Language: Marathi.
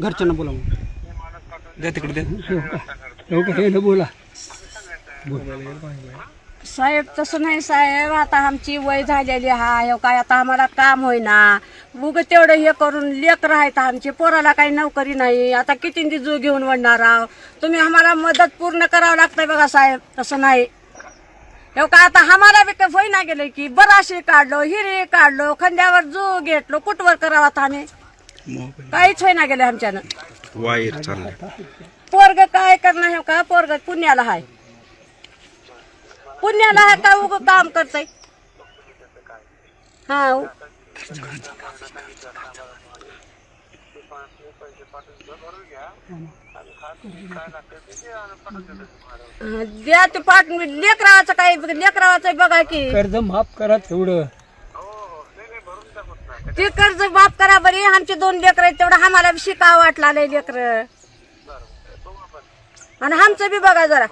घरच्यांना बोला मग. द्या तिकडे द्या. का हे. बोला. साहेब तसं नाही साहेब. आता आमची वय झालेली हा आहे. काय आता आम्हाला काम होईना. उग तेवढं हे करून लेकर आहेत आमचे. पोराला काही नोकरी नाही. आता किती दिजू घेऊन वडणार आहो? तुम्ही आम्हाला मदत पूर्ण करावं लागतंय बघा साहेब. तसं नाही. हो का आता आम्हाला बी काही होईना गेलं की बराशी काढलो हिरी काढलो खंद्यावर जो घेतलो कुठवर करावा आता आम्ही काहीच होईना गेलं आमच्यानं. वायर चाललंय. पोरग काय करणार हे का पोरग पुण्याला आहे पुण्याला आहे का उग काम करतय? हा द्या ते पाठ लेकरावाचं काय लेकरावाचं बघा की. कर्ज माफ करा तेवढं. ते कर्ज माफ करा बरी आमचे दोन लेकर आहेत तेवढं आम्हाला शिकावं वाटलं लेकर. आणि आमचं बी बघा जरा.